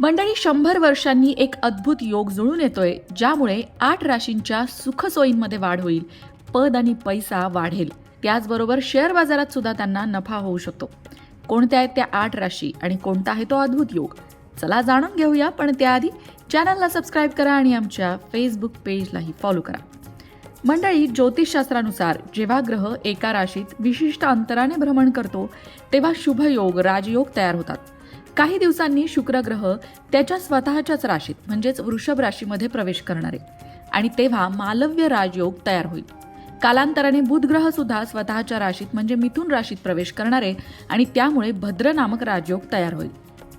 मंडळी शंभर वर्षांनी एक अद्भुत योग जुळून येतोय ज्यामुळे आठ राशींच्या सुखसोयींमध्ये वाढ होईल. पद आणि पैसा वाढेल. त्याचबरोबर शेअर बाजारात सुद्धा त्यांना नफा होऊ शकतो. कोणत्या आहेत त्या आठ राशी आणि कोणता आहे तो अद्भुत योग? चला जाणून घेऊया पण त्याआधी चॅनलला सबस्क्राईब करा आणि आमच्या फेसबुक पेजलाही फॉलो करा. मंडळी ज्योतिषशास्त्रानुसार जेव्हा ग्रह एका राशीत विशिष्ट अंतराने भ्रमण करतो तेव्हा शुभयोग राजयोग तयार होतात. काही दिवसांनी शुक्रग्रह त्याच्या स्वतःच्याच राशीत म्हणजेच वृषभ राशीमध्ये प्रवेश करणार आहे. आणि तेव्हा मालव्य राजयोग तयार होईल. कालांतराने बुधग्रह सुद्धा स्वतःच्या राशीत म्हणजे मिथुन राशीत प्रवेश करणार आहे आणि त्यामुळे भद्र नामक राजयोग तयार होईल.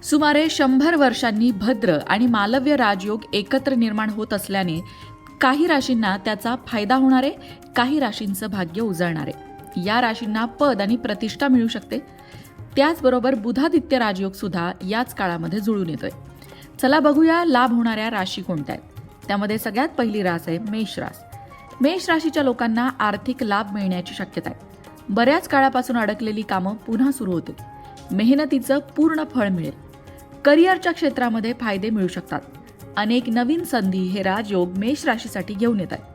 सुमारे शंभर वर्षांनी भद्र आणि मालव्य राजयोग एकत्र निर्माण होत असल्याने काही राशींना त्याचा फायदा होणार आहे काही राशींचं भाग्य उजळणार आहे. या राशींना पद आणि प्रतिष्ठा मिळू शकते. त्याचबरोबर बुधादित्य राजयोग सुद्धा याच काळामध्ये जुळून येतोय. चला बघूया लाभ होणाऱ्या राशी कोणत्या आहेत. त्यामध्ये सगळ्यात पहिली रास आहे मेष रास. मेष राशीच्या लोकांना आर्थिक लाभ मिळण्याची शक्यता आहे. बऱ्याच काळापासून अडकलेली कामं पुन्हा सुरू होतील. मेहनतीचं पूर्ण फळ मिळेल. करिअरच्या क्षेत्रामध्ये फायदे मिळू शकतात. अनेक नवीन संधी हे राजयोग मेष राशीसाठी घेऊन येत आहेत.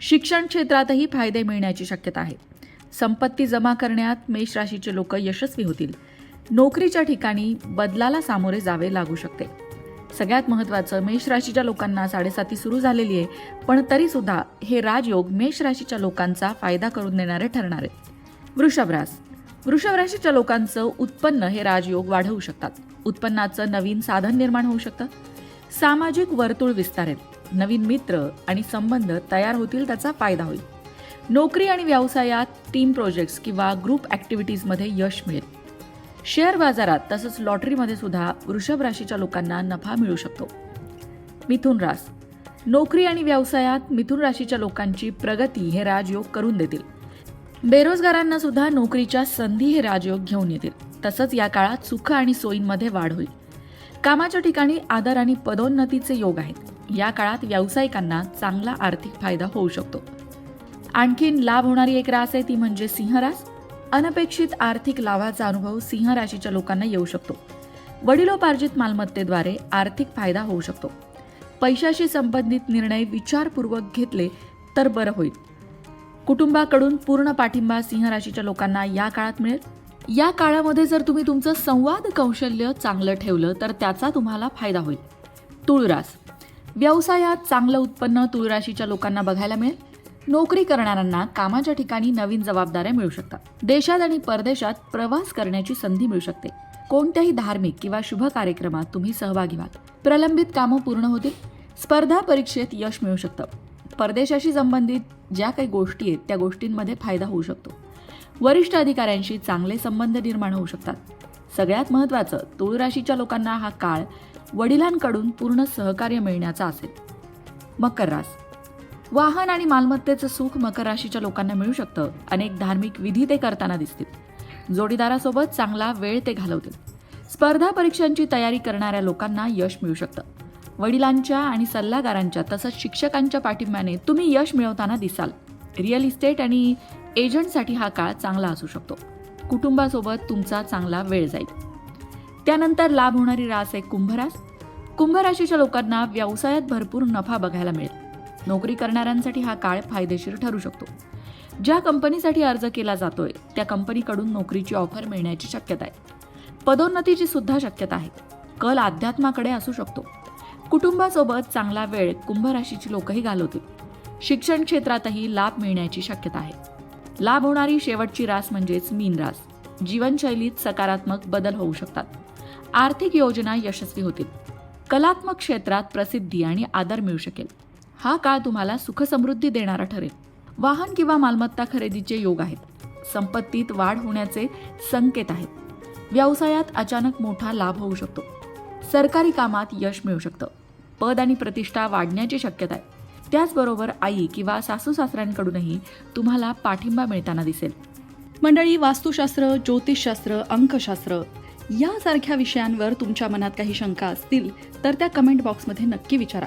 शिक्षण क्षेत्रातही फायदे मिळण्याची शक्यता आहे. संपत्ती जमा करण्यात मेष राशीचे लोक यशस्वी होतील. नोकरीच्या ठिकाणी बदलाला सामोरे जावे लागू शकते. सगळ्यात महत्त्वाचं मेष राशीच्या लोकांना साडेसाती सुरू झालेली आहे पण तरी सुद्धा हे राजयोग मेष राशीच्या लोकांचा फायदा करून देणारे ठरणार. आहेत वृषभरास वृषभ राशीच्या लोकांचं उत्पन्न हे राजयोग वाढवू शकतात. उत्पन्नाचं नवीन साधन निर्माण होऊ शकतं. सामाजिक वर्तुळ विस्तारेल. नवीन मित्र आणि संबंध तयार होतील त्याचा फायदा होईल. नोकरी आणि व्यवसायात टीम प्रोजेक्ट्स किंवा ग्रुप ॲक्टिव्हिटीजमध्ये यश मिळेल. शेअर बाजारात तसंच लॉटरीमध्ये सुद्धा वृषभ राशीच्या लोकांना नफा मिळू शकतो. मिथुन रास. नोकरी आणि व्यवसायात मिथुन राशीच्या लोकांची प्रगती हे राजयोग करून देतील. बेरोजगारांना सुद्धा नोकरीच्या संधी हे राजयोग घेऊन येतील. तसंच या काळात सुख आणि सोयींमध्ये वाढ होईल. कामाच्या ठिकाणी आदर आणि पदोन्नतीचे योग आहेत. या काळात व्यावसायिकांना चांगला आर्थिक फायदा होऊ शकतो. आणखीन लाभ होणारी एक रास आहे ती म्हणजे सिंहरास अनपेक्षित आर्थिक लाभाचा अनुभव सिंह राशीच्या लोकांना येऊ शकतो. वडिलोपार्जित मालमत्तेद्वारे आर्थिक फायदा होऊ शकतो. पैशाशी संबंधित निर्णय विचारपूर्वक घेतले तर बरं होईल. कुटुंबाकडून पूर्ण पाठिंबा सिंह राशीच्या लोकांना या काळात मिळेल. या काळामध्ये जर तुम्ही तुमचं संवाद कौशल्य चांगलं ठेवलं तर त्याचा तुम्हाला फायदा होईल. तुळरास. व्यवसायात चांगलं उत्पन्न तुळराशीच्या लोकांना बघायला मिळेल. नोकरी करणाऱ्यांना कामाच्या ठिकाणी नवीन जबाबदाऱ्या मिळू शकतात. देशात आणि परदेशात प्रवास करण्याची संधी मिळू शकते. कोणत्याही धार्मिक किंवा शुभ कार्यक्रमात तुम्ही सहभागी व्हाल. प्रलंबित कामं पूर्ण होतील. स्पर्धा परीक्षेत यश मिळू शकतं. परदेशाशी संबंधित ज्या काही गोष्टी आहेत त्या गोष्टींमध्ये फायदा होऊ शकतो. वरिष्ठ अधिकाऱ्यांशी चांगले संबंध निर्माण होऊ शकतात. सगळ्यात महत्त्वाचं तुळ राशीच्या लोकांना हा काळ वडिलांकडून पूर्ण सहकार्य मिळण्याचा असेल. मकर रास. वाहन आणि मालमत्तेचं सुख मकर राशीच्या लोकांना मिळू शकतं. अनेक धार्मिक विधी ते करताना दिसतील. जोडीदारासोबत चांगला वेळ ते घालवतील. स्पर्धा परीक्षांची तयारी करणाऱ्या लोकांना यश मिळू शकतं. वडिलांच्या आणि सल्लागारांच्या तसंच शिक्षकांच्या पाठिंब्याने तुम्ही यश मिळवताना दिसाल. रिअल इस्टेट आणि एजंटसाठी हा काळ चांगला असू शकतो. कुटुंबासोबत तुमचा चांगला वेळ जाईल. त्यानंतर लाभ होणारी रास आहे कुंभरास. कुंभराशीच्या लोकांना व्यवसायात भरपूर नफा बघायला मिळेल. नोकरी करणाऱ्यांसाठी हा काळ फायदेशीर ठरू शकतो. ज्या कंपनीसाठी अर्ज केला जातोय त्या कंपनीकडून नोकरीची ऑफर मिळण्याची शक्यता आहे. पदोन्नतीची सुद्धा शक्यता आहे. कल अध्यात्माकडे असू शकतो. कुटुंबासोबत चांगला वेळ कुंभ राशीची लोकही घालवतील. शिक्षण क्षेत्रातही लाभ मिळण्याची शक्यता आहे. लाभ होणारी शेवटची रास म्हणजेच मीन रास. जीवनशैलीत सकारात्मक बदल होऊ शकतात. आर्थिक योजना यशस्वी होतील. कलात्मक क्षेत्रात प्रसिद्धी आणि आदर मिळू शकेल. हा काळ तुम्हाला सुखसमृद्धी देणारा ठरेल. वाहन किंवा मालमत्ता खरेदीचे योग आहेत. संपत्तीत वाढ होण्याचे संकेत आहेत. व्यवसायात अचानक मोठा लाभ होऊ शकतो. सरकारी कामात यश मिळू शकतं. पद आणि प्रतिष्ठा वाढण्याची शक्यता आहे. त्याचबरोबर आई किंवा सासू सासऱ्यांकडूनही तुम्हाला पाठिंबा मिळताना दिसेल. मंडळी वास्तुशास्त्र ज्योतिषशास्त्र अंकशास्त्र यासारख्या विषयांवर तुमच्या मनात काही शंका असतील तर त्या कमेंट बॉक्समध्ये नक्की विचारा.